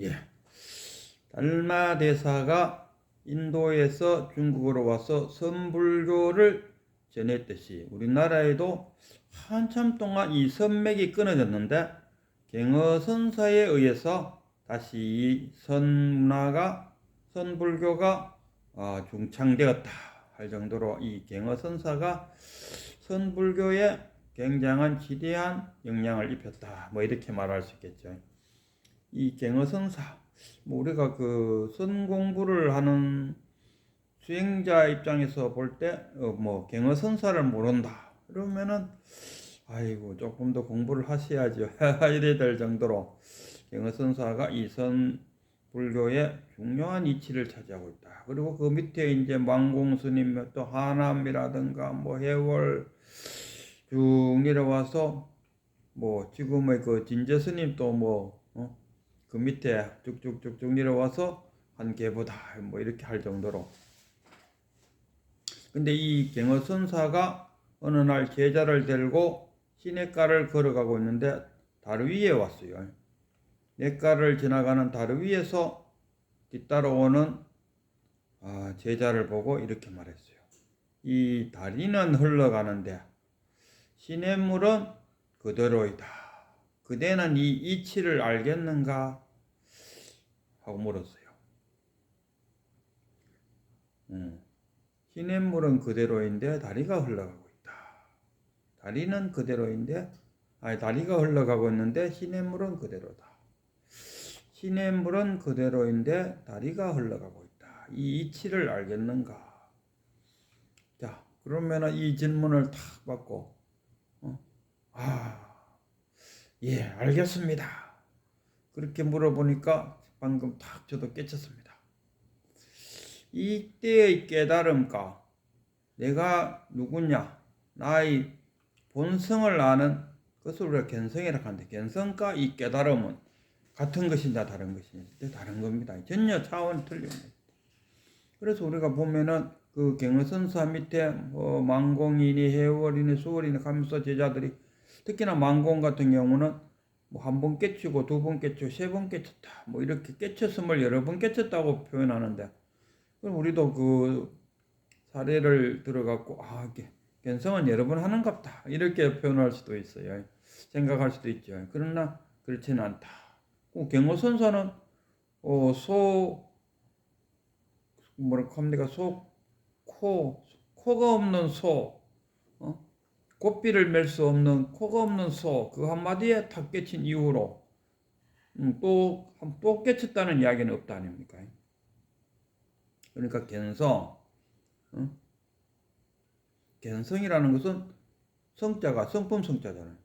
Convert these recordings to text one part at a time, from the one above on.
예. 달마 대사가 인도에서 중국으로 와서 선불교를 전했듯이 우리나라에도 한참 동안 이 선맥이 끊어졌는데 갱어선사에 의해서 다시 이 선문화가 선불교가 어, 중창되었다 할 정도로 이 갱어선사가 선불교에 굉장한 지대한 영향을 입혔다 뭐 이렇게 말할 수 있겠죠. 이 갱어선사 뭐 우리가 그 선 공부를 하는 수행자 입장에서 볼 때뭐 갱어선사를 모른다 그러면은 아이고 조금 더 공부를 하셔야죠 이래 될 정도로 갱어선사가 이 선 불교의 중요한 이치를 차지하고 있다 그리고 그 밑에 이제 망공스님 또 하남이라든가 뭐 해월 쭉 내려와서 뭐 지금의 그 진재스님 또뭐 어? 그 밑에 쭉쭉쭉쭉 내려와서 한 개보다 뭐 이렇게 할 정도로 근데 이 갱어선사가 어느 날 제자를 데리고 시냇가를 걸어가고 있는데 다리 위에 왔어요. 냇가를 지나가는 다리 위에서 뒤따라오는 아, 제자를 보고 이렇게 말했어요. 이 다리는 흘러가는데 시냇물은 그대로이다. 그대는 이 이치를 알겠는가? 하고 물었어요. 음. 시냇물은 그대로인데 다리가 흘러가고 있다. 다리는 그대로인데 아니 다리가 흘러가고 있는데 시냇물은 그대로다. 시냇물은 그대로인데 다리가 흘러가고 있다. 이 이치를 알겠는가? 자, 그러면은 이 질문을 탁 받고 어? 아, 예, 알겠습니다. 그렇게 물어보니까 방금 탁 저도 깨쳤습니다. 이때의 깨달음과 내가 누구냐, 나의 본성을 아는 그것을 우리가 견성이라고 하는데 견성과 이 깨달음은 같은 것이냐 다른 것이냐 다른 겁니다. 전혀 차원이 틀립니다. 그래서 우리가 보면은 그 경어선사 밑에 뭐 망공이니 해월이니 수월이니 하면서 제자들이 특히나 망공 같은 경우는 뭐 한 번 깨치고 두 번 깨치고 세 번 깨쳤다. 뭐 이렇게 깨쳤음을 여러 번 깨쳤다고 표현하는데 그럼 우리도 그 사례를 들어갖고 아 이게 견성은 여러 번 하는갑다. 이렇게 표현할 수도 있어요. 생각할 수도 있죠. 그러나 그렇지는 않다. 그 경호 선사는 어, 소 뭐라고 합니까? 소 코 코가 없는 소 어? 고삐를 멜수 없는 코가 없는 소 그 한마디에 탁 깨친 이후로 음, 또 또 깨쳤다는 이야기는 없다 아닙니까? 그러니까 견성, 어? 견성이라는 것은 성자가 성품 성자잖아요.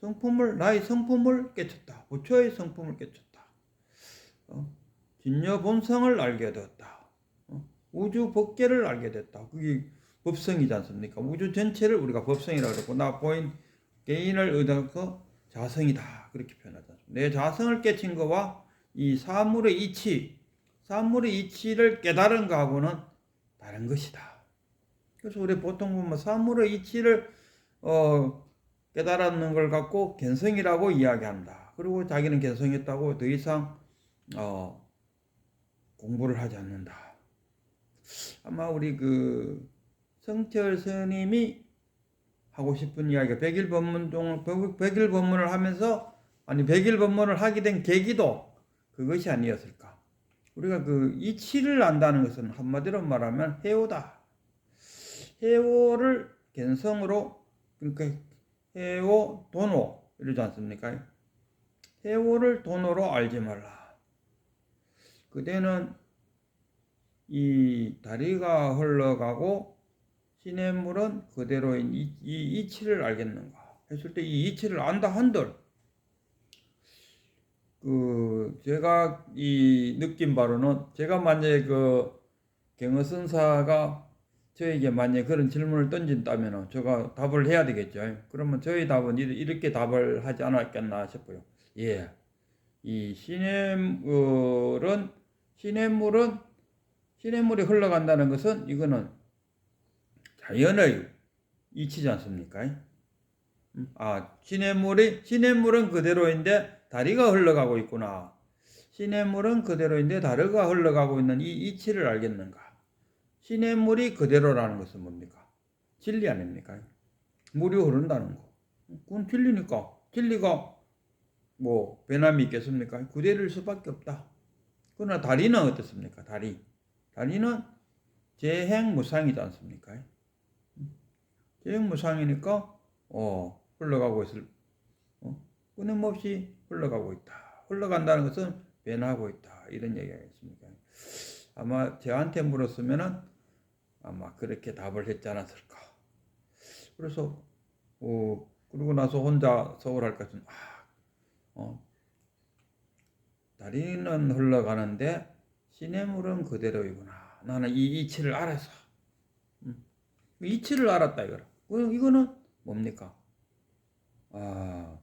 성품을 나의 성품을 깨쳤다. 부처의 성품을 깨쳤다. 어? 진여 본성을 알게 되었다. 어? 우주 법계를 알게 됐다. 그게 법성이지 않습니까? 우주 전체를 우리가 법성이라고 그러고 나 보인 개인을 의도해서 자성이다. 그렇게 표현하지 않습니까? 내 자성을 깨친 거와 이 사물의 이치, 사물의 이치를 깨달은 거하고는 다른 것이다. 그래서 우리 보통 보면 사물의 이치를 어, 깨달았는 걸 갖고 견성이라고 이야기한다. 그리고 자기는 견성했다고 더 이상 어, 공부를 하지 않는다. 아마 우리 그 성철 스님이 하고 싶은 이야기가 백일 법문 동 백일 법문을 하면서 아니 백일 법문을 하게 된 계기도 그것이 아니었을까? 우리가 그 이치를 안다는 것은 한마디로 말하면 해오다. 해오를 견성으로 그러니까 해오 돈오 이러지 않습니까? 해오를 돈으로 알지 말라. 그대는 이 다리가 흘러가고 시냇물은 그대로인 이, 이 이치를 알겠는가 했을 때 이 이치를 안다 한들 그 제가 이 느낀 바로는 제가 만약에 그 경어선사가 저에게 만약에 그런 질문을 던진다면 제가 답을 해야 되겠죠. 그러면 저희 답은 이렇게 답을 하지 않았겠나 싶어요. 예. 이 시냇물은 시냇물은 시냇물이 흘러간다는 것은 이거는 자연의 이치지 않습니까? 아, 시냇물이 시냇물은 그대로인데 다리가 흘러가고 있구나. 시냇물은 그대로인데 다르가 흘러가고 있는 이 이치를 알겠는가? 시냇물이 그대로라는 것은 뭡니까? 진리 아닙니까? 물이 흐른다는 거. 그건 진리니까. 진리가 뭐 변함이 있겠습니까? 그대로일 수밖에 없다. 그러나 다리는 어떻습니까? 다리. 다리는 재행 무상이지 않습니까? 재행무상이니까 어, 흘러가고 있을 어, 끊임없이 흘러가고 있다. 흘러간다는 것은 변하고 있다. 이런 얘기겠습니까? 아마 저한테 물었으면은 아마 그렇게 답을 했지 않았을까. 그래서 어, 그러고 나서 혼자 서울할 것은 아, 어, 다리는 흘러가는데 시냇물은 그대로이구나. 나는 이 이치를 알았어. 음. 이치를 알았다 이거라. 어, 이거는 뭡니까? 아,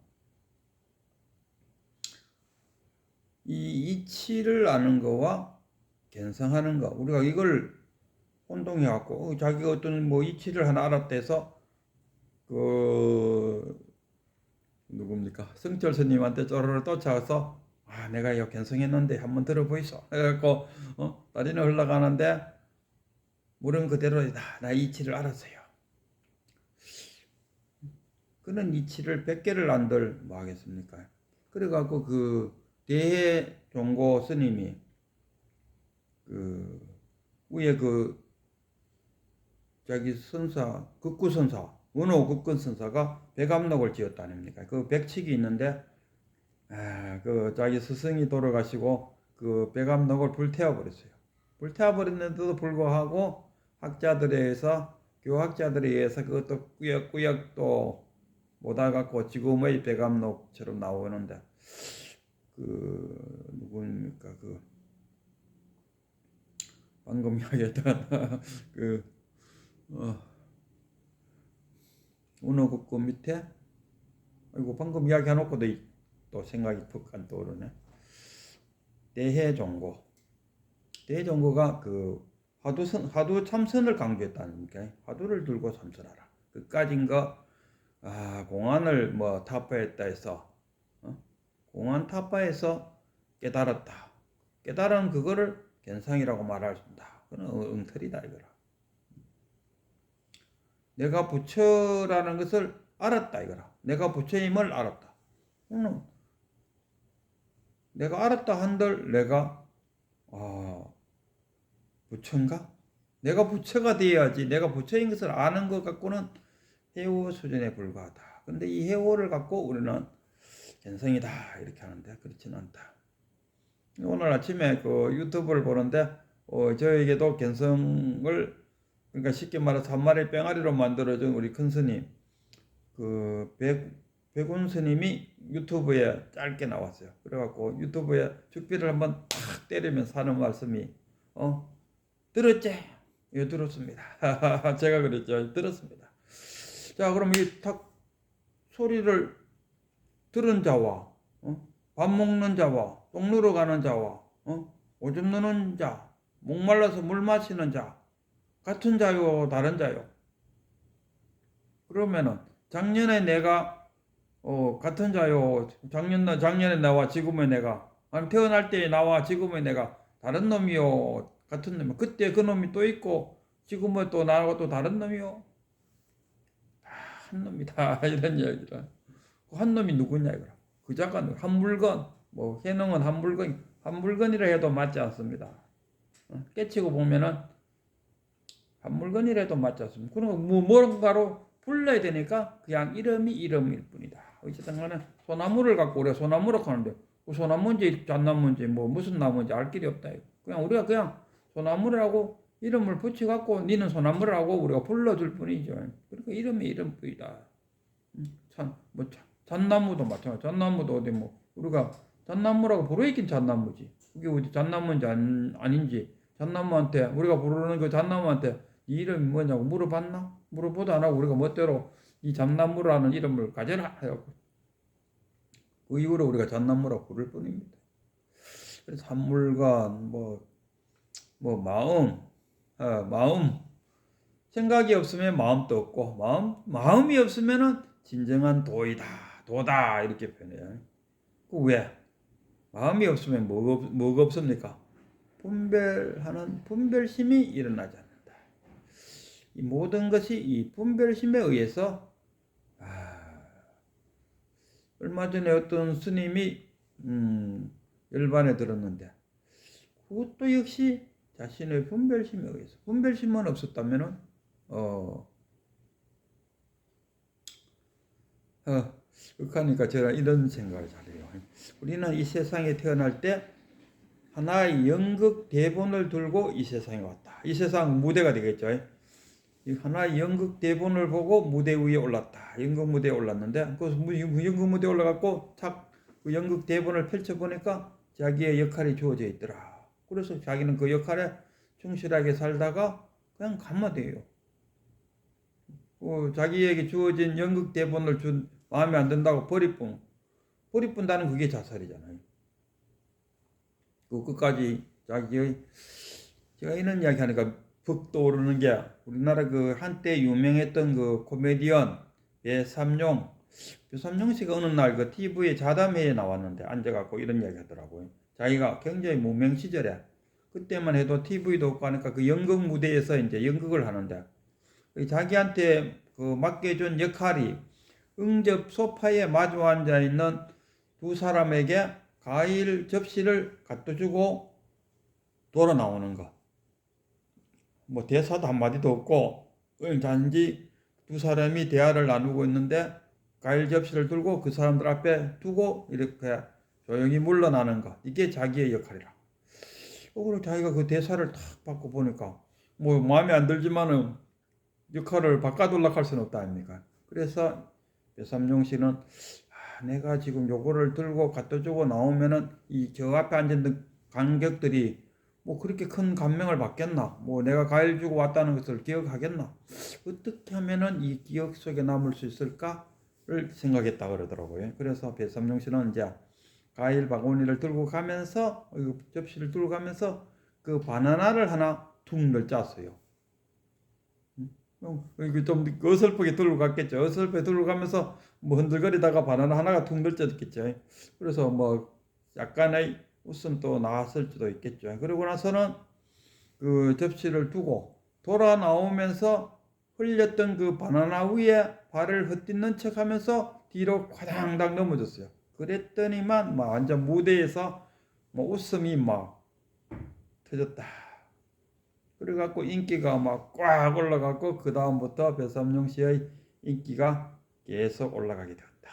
이 이치를 아는 거와 견성하는 거. 우리가 이걸 혼동해 갖고 어, 자기가 어떤 뭐 이치를 하나 알았다 해서 그 누굽니까? 성철 스님한테 쪼르르 쫓아가서 아 내가 이거 견성했는데 한번 들어보이소. 해갖고 어 다리는 흘러가는데 물은 그대로이다. 나 이치를 알았어요. 그는 이치를 백 개를 안들 뭐 하겠습니까? 그래갖고 그 대해 종고 스님이 그 위에 그 자기 선사 극구 선사 원호 극근 선사가 백암록을 지었다 아닙니까? 그 백칙이 있는데 아, 그 자기 스승이 돌아가시고 그 백암록을 불태워 버렸어요. 불태워 버렸는데도 불구하고 학자들에 의해서 교학자들에 의해서 그것도 꾸역꾸역 또 못알갖고 지금의 백암록처럼 나오는데 그 누구입니까? 그 방금 이야기했던 그 어, 운어국고 밑에? 아이고 방금 이야기해놓고도 이- 또 생각이 푹안 떠오르네. 대해종고. 대해종고가 그 화두선 화두 참선을 강조했다니까? 화두를 들고 참선하라. 그까진 거 아, 공안을 뭐 타파했다 해서 어? 공안 타파해서 깨달았다. 깨달은 그거를 견상이라고 있다. 그건 엉터리다 이거라. 내가 부처라는 것을 알았다 이거라. 내가 부처임을 알았다. 오늘 내가 알았다 한들 내가 아 부처인가? 내가 부처가 되어야지. 내가 부처인 것을 아는 것 갖고는 해오 수준에 불과하다. 근데 이 해오를 갖고 우리는 견성이다 이렇게 하는데 그렇지는 않다. 오늘 아침에 그 유튜브를 보는데 어, 저에게도 견성을 그러니까 쉽게 말해서 한 마리 뺑아리로 만들어준 우리 큰 스님 그 백, 백운 스님이 유튜브에 짧게 나왔어요. 그래갖고 유튜브에 죽비를 한번 탁 때리면서 하는 말씀이 어 들었지? 예 들었습니다. 제가 그랬죠. 들었습니다. 자, 그럼 이 탁 소리를 들은 자와 어? 밥 먹는 자와 똥 누러 가는 자와 어? 오줌 누는 자, 목말라서 물 마시는 자 같은 자요, 다른 자요. 그러면은 작년에 내가 어, 같은 자요, 작년 작년에 나와 지금의 내가 아니 태어날 때 나와 지금의 내가 다른 놈이요, 같은 놈이 그때 그 놈이 또 있고 지금은 또 나하고 또 다른 놈이요. 한 놈이다 이런 이야기라. 그한 놈이 누구냐 이거라. 그 잠깐 한 물건 뭐 해능은 한 물건 한 물건이라 해도 맞지 않습니다. 어, 깨치고 보면은 한 물건이라도 맞지 않습니다. 그러면 뭐 뭔가로 불러야 되니까 그냥 이름이 이름일 뿐이다. 어쨌든 간에 소나무를 갖고 우리가 소나무로 하는데 그 소나무인지 잣나무인지 뭐 무슨 나무인지 알 길이 없다. 그냥 우리가 그냥 소나무라고 이름을 붙여갖고 니는 소나무라고 우리가 불러줄 뿐이죠. 그러니까 이름이 이름뿐이다. 음, 참, 뭐 참, 잣나무도 마찬가지. 잣나무도 어디 뭐 우리가 잣나무라고 부르 있긴 잣나무지. 그게 어디 잣나무인지 안, 아닌지 잣나무한테 우리가 부르는 그 잣나무한테 네 이름이 뭐냐고 물어봤나? 물어보도 안 하고 우리가 멋대로 이 잣나무라는 이름을 가져라 해갖고 그 이후로 우리가 잣나무라고 부를 뿐입니다. 그래서 한물간 뭐, 뭐 마음, 어, 마음 생각이 없으면 마음도 없고 마음 마음이 없으면은 진정한 도이다 도다 이렇게 표현해요. 그 왜? 마음이 없으면 뭐가, 없- 뭐가 없습니까? 분별하는 분별심이 일어나지 않는다. 이 모든 것이 이 분별심에 의해서 아, 얼마 전에 어떤 스님이 음, 열반에 들었는데 그것도 역시 자신의 분별심에 의해서 분별심만 없었다면은 어, 어 그러니까 제가 이런 생각을 잘해요. 우리는 이 세상에 태어날 때 하나의 연극 대본을 들고 이 세상에 왔다. 이 세상 무대가 되겠죠. 이 하나의 연극 대본을 보고 무대 위에 올랐다. 연극 무대에 올랐는데 그 무- 연극 무대에 올라갔고 착그 연극 대본을 펼쳐 보니까 자기의 역할이 주어져 있더라. 그래서 자기는 그 역할에 충실하게 살다가 그냥 가면 돼요. 그 자기에게 주어진 연극 대본을 준 마음에 안 든다고 버리뿐 버리뿐다는 그게 자살이잖아요. 그 끝까지 자기의 제가 이런 이야기 하니까 벅 떠오르는 게 우리나라 그 한때 유명했던 그 코미디언 배삼룡 배삼룡 씨가 어느 날 그 TV에 자담회에 나왔는데 앉아갖고 이런 이야기 하더라고요. 자기가 굉장히 무명 시절에 그때만 해도 TV도 없고 하니까 그 연극 무대에서 이제 연극을 하는데 그 자기한테 그 맡겨준 역할이 응접 소파에 마주 앉아 있는 두 사람에게 과일 접시를 갖다 주고 돌아 나오는 거. 뭐 대사도 한마디도 없고 단지 두 사람이 대화를 나누고 있는데 과일 접시를 들고 그 사람들 앞에 두고 이렇게 조용히 물러나는 거. 이게 자기의 역할이라. 어, 그리고 자기가 그 대사를 탁 받고 보니까 뭐 마음에 안 들지만은 역할을 바꿔둘라 할 수는 없다 아닙니까? 그래서 배삼룡 씨는 아, 내가 지금 요거를 들고 갖다 주고 나오면은 이 저 앞에 앉은 관객들이 뭐 그렇게 큰 감명을 받겠나? 뭐 내가 과일 주고 왔다는 것을 기억하겠나? 어떻게 하면은 이 기억 속에 남을 수 있을까를 생각했다 그러더라고요. 그래서 배삼룡 씨는 이제 과일 바구니를 들고 가면서 이 접시를 들고 가면서 그 바나나를 하나 퉁을 짰어요. 어, 좀 어설프게 들고 갔겠죠. 어설프게 들고 가면서 뭐 흔들거리다가 바나나 하나가 퉁 늘져졌겠죠. 그래서 뭐 약간의 웃음 또 나왔을 수도 있겠죠. 그러고 나서는 그 접시를 두고 돌아 나오면서 흘렸던 그 바나나 위에 발을 헛딛는 척 하면서 뒤로 과당당 넘어졌어요. 그랬더니만 막 완전 무대에서 뭐 웃음이 막 터졌다. 그래갖고 인기가 막 꽉 올라갔고 그 다음부터 배삼룡 씨의 인기가 계속 올라가게 되었다.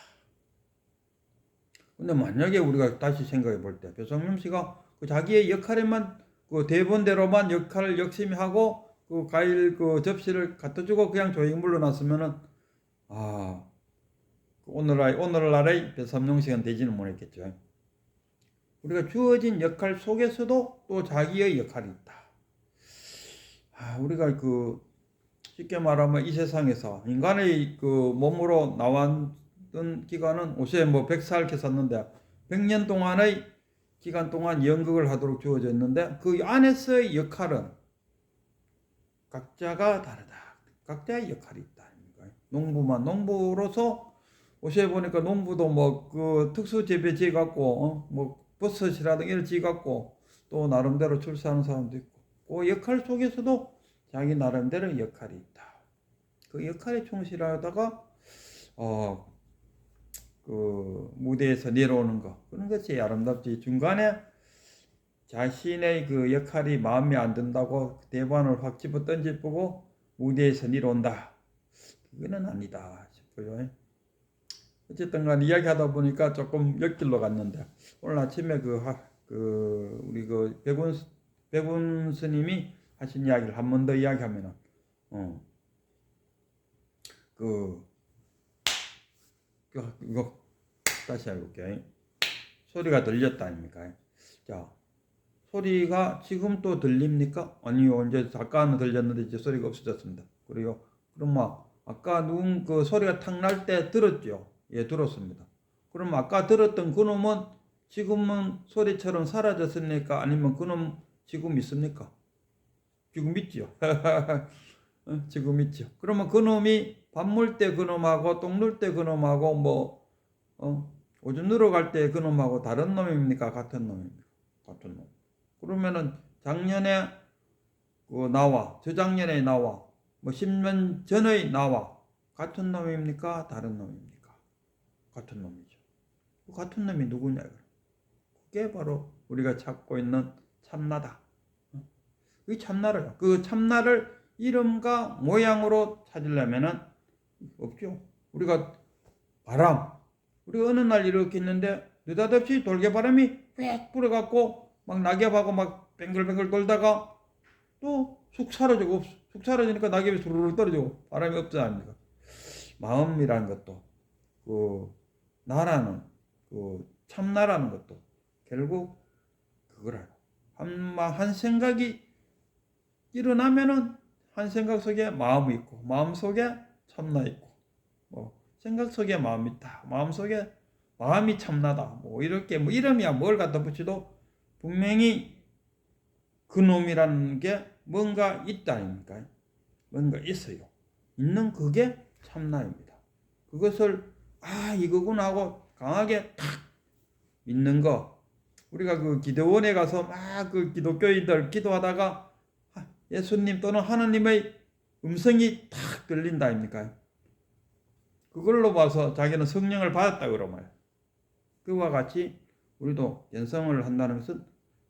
근데 만약에 우리가 다시 생각해 볼 때 배삼룡 씨가 그 자기의 역할에만 그 대본대로만 역할을 열심히 하고 그 과일 그 접시를 갖다 주고 그냥 조용히 물러났으면은 아 오늘날 오늘날의 배삼룡 씨가 되지는 못했겠죠. 우리가 주어진 역할 속에서도 또 자기의 역할이 있다. 아, 우리가 그 쉽게 말하면 이 세상에서 인간의 그 몸으로 나왔던 기간은 옷에 뭐 100살 이렇게 샀는데 100년 동안의 기간 동안 연극을 하도록 주어져 있는데 그 안에서의 역할은 각자가 다르다. 각자의 역할이 있다. 농부만 농부로서 옷에 보니까 농부도 뭐 그 특수 재배 지어 갖고 어? 뭐 버섯이라든가 이런 지어 갖고 또 나름대로 출사하는 사람도 있고 그 역할 속에서도 자기 나름대로 역할이 있다. 그 역할에 충실하다가 어 그 무대에서 내려오는 거 그런 것이 아름답지 중간에 자신의 그 역할이 마음에 안 든다고 대반을 확 집어 던지고 무대에서 내려온다. 그거는 아니다 싶어요. 어쨌든 간 이야기하다 보니까 조금 역길로 갔는데 오늘 아침에 그, 하, 그 우리 그 백운 백운 스님이 하신 이야기를 한 번 더 이야기하면은 어. 그, 그 이거 다시 해볼게요. 소리가 들렸다 아닙니까? 자 소리가 지금 또 들립니까? 아니요 이제 아까는 들렸는데 이제 소리가 없어졌습니다. 그래요. 그럼 막 아까 누군 그 소리가 탁 날 때 들었죠? 예, 들었습니다. 그럼 아까 들었던 그놈은 지금은 소리처럼 사라졌습니까? 아니면 그놈 지금 있습니까? 지금 있죠. 어, 지금 있죠. 그러면 그놈이 밥물때 그놈하고 똥눌때 그놈하고 뭐 어, 오줌 누러 갈 때 그 놈하고 다른 놈입니까? 같은 놈입니까? 같은 놈. 그러면은 작년에 그 나와, 저작년에 나와, 뭐 10년 전의 나와 같은 놈입니까? 다른 놈입니까? 같은 놈이죠. 그 같은 놈이 누구냐? 그게 바로 우리가 찾고 있는 참나다. 어? 그 참나를 그 참나를 이름과 모양으로 찾으려면은 없죠. 우리가 바람, 우리가 어느 날 이렇게 있는데 느닷없이 돌개바람이 빽 불어갖고 막 낙엽하고 막 뱅글뱅글 돌다가 또 쑥 사라지고 없- 쑥 사라지니까 낙엽이 수르르 떨어지고 바람이 없지 않습니까? 마음이라는 것도 그 나라는 그 참나라는 것도 결국 그거라요. 한, 마- 한 생각이 일어나면은 한 생각 속에 마음이 있고 마음 속에 참나 있고 뭐 생각 속에 마음이 있다. 마음 속에 마음이 참나다. 뭐 이렇게 뭐 이름이야 뭘 갖다 붙여도 분명히 그 놈이라는 게 뭔가 있다 아닙니까? 뭔가 있어요. 있는 그게 참나입니다. 그것을 아 이거구나 하고 강하게 탁 믿는 거. 우리가 그 기도원에 가서 막 그 기독교인들 기도하다가 아, 예수님 또는 하나님의 음성이 탁 들린다 아닙니까? 그걸로 봐서 자기는 성령을 받았다 그러면 그와 같이 우리도 연성을 한다는 것은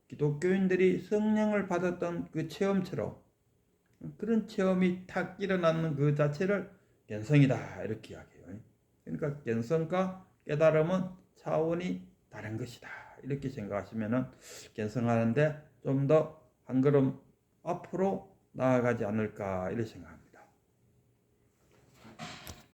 기독교인들이 성령을 받았던 그 체험처럼 그런 체험이 탁 일어나는 그 자체를 견성이다 이렇게 이야기해요. 그러니까 견성과 깨달음은 차원이 다른 것이다 이렇게 생각하시면은 견성하는데 좀 더 한 걸음 앞으로 나아가지 않을까 이렇게 생각합니다.